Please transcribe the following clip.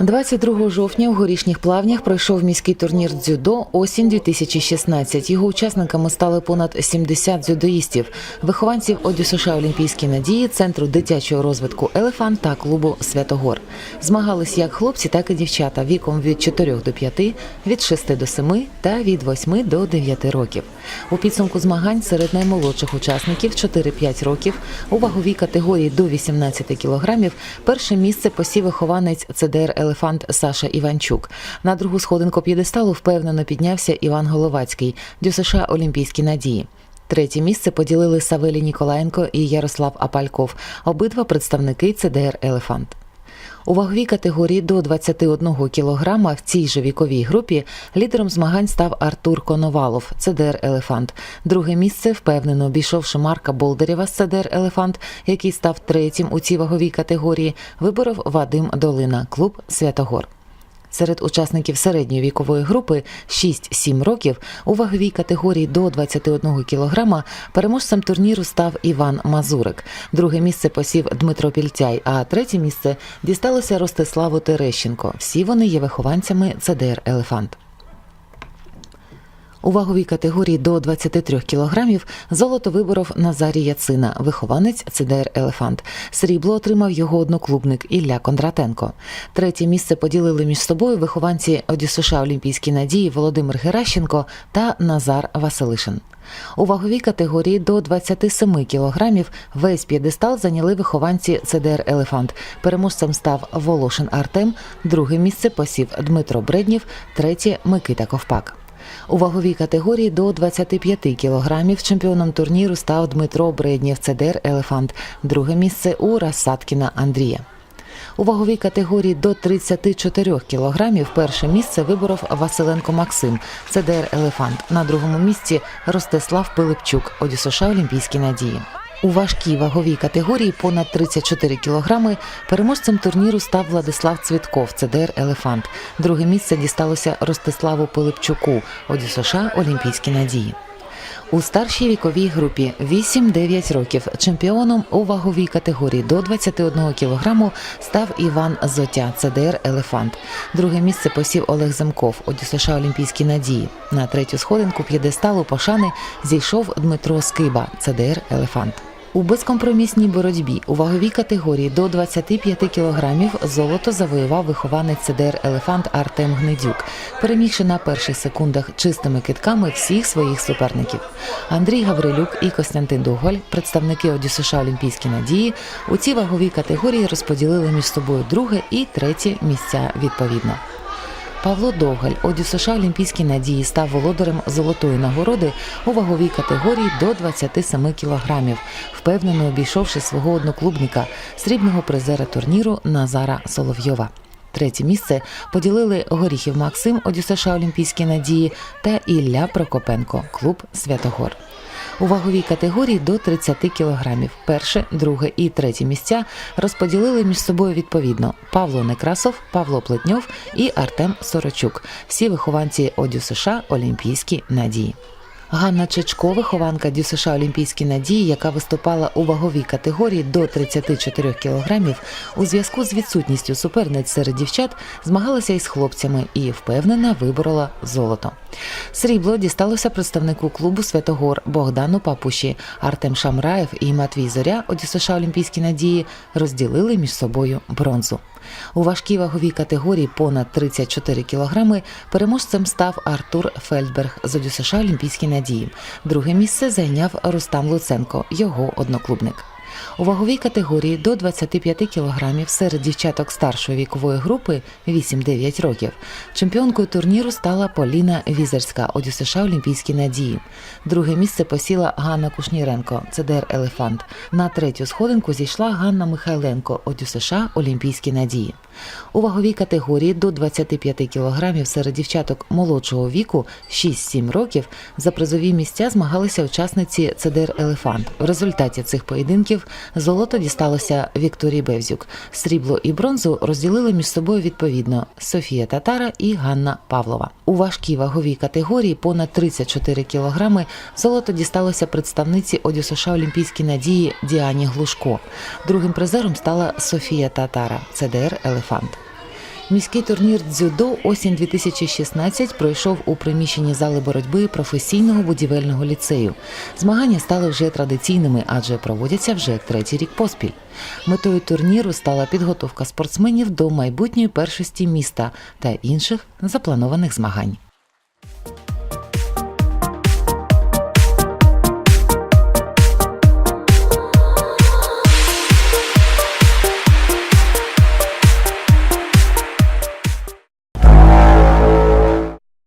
22 жовтня у горішніх плавнях пройшов міський турнір дзюдо осінь 2016 Його учасниками стали понад 70 дзюдоїстів, вихованців ОДЮСШ Олімпійські надії, центру дитячого розвитку Елефант та клубу Святогор. Змагались як хлопці, так і дівчата віком від 4 до 5, від 6 до 7 та від 8 до 9 років. У підсумку змагань серед наймолодших учасників 4-5 років у ваговій категорії до 18 кілограмів перше місце посів вихованець ЦДР Елефант Саша Іванчук. На другу сходинку п'єдесталу впевнено піднявся Іван Головацький, ДЮСШ Олімпійські надії. Третє місце поділили Савелій Ніколаєнко і Ярослав Апальков, обидва представники ЦДР Елефант. У ваговій категорії до 21 кілограма в цій же віковій групі лідером змагань став Артур Коновалов, ЦДР Елефант. Друге місце впевнено обійшовши Марка Болдерєва з ЦДР Елефант, який став третім у цій ваговій категорії, виборов Вадим Долина, клуб Святогор. Серед учасників середньої вікової групи 6-7 років у ваговій категорії до 21 кілограма переможцем турніру став Іван Мазурик. Друге місце посів Дмитро Пільтяй, а третє місце дісталося Ростиславу Терещенко. Всі вони є вихованцями ЦДР Елефант. У ваговій категорії до 23 кілограмів золото виборов Назарій Яцина, вихованець ЦДР Елефант. Срібло отримав його одноклубник Ілля Кондратенко. Третє місце поділили між собою вихованці ОДЮСШ Олімпійські надії Володимир Геращенко та Назар Василишин. У ваговій категорії до 27 кілограмів весь п'єдестал зайняли вихованці ЦДР Елефант. Переможцем став Волошин Артем, друге місце посів Дмитро Бреднєв, третє Микита Ковпак. У ваговій категорії до 25 кілограмів чемпіоном турніру став Дмитро Бреднєв Цедер Елефант. Друге місце у Рассадкіна Андрія. У ваговій категорії до 34 кілограмів перше місце виборов Василенко Максим, ЦДР Елефант. На другому місці Ростислав Пилипчук, Одісоша Олімпійські надії. У важкій ваговій категорії понад 34 кілограми переможцем турніру став Владислав Цвітков, ЦДР Елефант. Друге місце дісталося Ростиславу Пилипчуку, ОДЮСШ Олімпійські надії. У старшій віковій групі 8-9 років чемпіоном у ваговій категорії до 21 кілограму став Іван Зотя, ЦДР Елефант. Друге місце посів Олег Замков, ОДЮСШ Олімпійські надії. На третю сходинку п'єдесталу пошани зійшов Дмитро Скиба, ЦДР Елефант. У безкомпромісній боротьбі у ваговій категорії до 25 кілограмів золото завоював вихованець ЦДР Елефант Артем Гнедюк, перемігши на перших секундах чистими китками всіх своїх суперників. Андрій Гаврилюк і Костянтин Дуголь, представники ОДЮСШ Олімпійські надії, у цій ваговій категорії розподілили між собою друге і третє місця відповідно. Павло Довгаль, ОДЮСШ Олімпійські надії, став володарем золотої нагороди у ваговій категорії до 27 кілограмів, впевнено обійшовши свого одноклубника, срібного призера турніру Назара Соловйова. Третє місце поділили Горіхів Максим, ОДЮСШ Олімпійські надії та Ілля Прокопенко, клуб Святогор. У ваговій категорії до 30 кілограмів. Перше, друге і третє місця розподілили між собою відповідно Павло Некрасов, Павло Плетньов і Артем Сорочук. Всі вихованці ОДЮ США Олімпійські надії. Ганна Чечко, вихованка ДЮСШ Олімпійські надії, яка виступала у ваговій категорії до 34 кілограмів, у зв'язку з відсутністю суперниць серед дівчат змагалася із хлопцями і впевнена виборола золото. Срібло дісталося представнику клубу Святогор Богдану Папуші. Артем Шамраєв і Матвій Зоря ОДЮСШ Олімпійські надії розділили між собою бронзу. У важкій ваговій категорії понад 34 кілограми переможцем став Артур Фельдберг з ОДЮСШ Олімпійські надії. Друге місце зайняв Рустам Луценко, його одноклубник. У ваговій категорії до 25 кілограмів серед дівчаток старшої вікової групи 8-9 років чемпіонкою турніру стала Поліна Візерська ОДЮСШ Олімпійські надії. Друге місце посіла Ганна Кушніренко, ЦДР Елефант. На третю сходинку зійшла Ганна Михайленко, ОДЮСШ Олімпійські надії. У ваговій категорії до 25 кілограмів серед дівчаток молодшого віку 6-7 років за призові місця змагалися учасниці ЦДР Елефант. В результаті цих поєдинків золото дісталося Вікторії Бевзюк. Срібло і бронзу розділили між собою відповідно Софія Татара і Ганна Павлова. У важкій ваговій категорії понад 34 кілограми золото дісталося представниці ОДЮСШ Олімпійські надії Діані Глушко. Другим призером стала Софія Татара, ЦДР Елефант. Міський турнір дзюдо осінь 2016 пройшов у приміщенні зали боротьби професійного будівельного ліцею. Змагання стали вже традиційними, адже проводяться вже третій рік поспіль. Метою турніру стала підготовка спортсменів до майбутньої першості міста та інших запланованих змагань.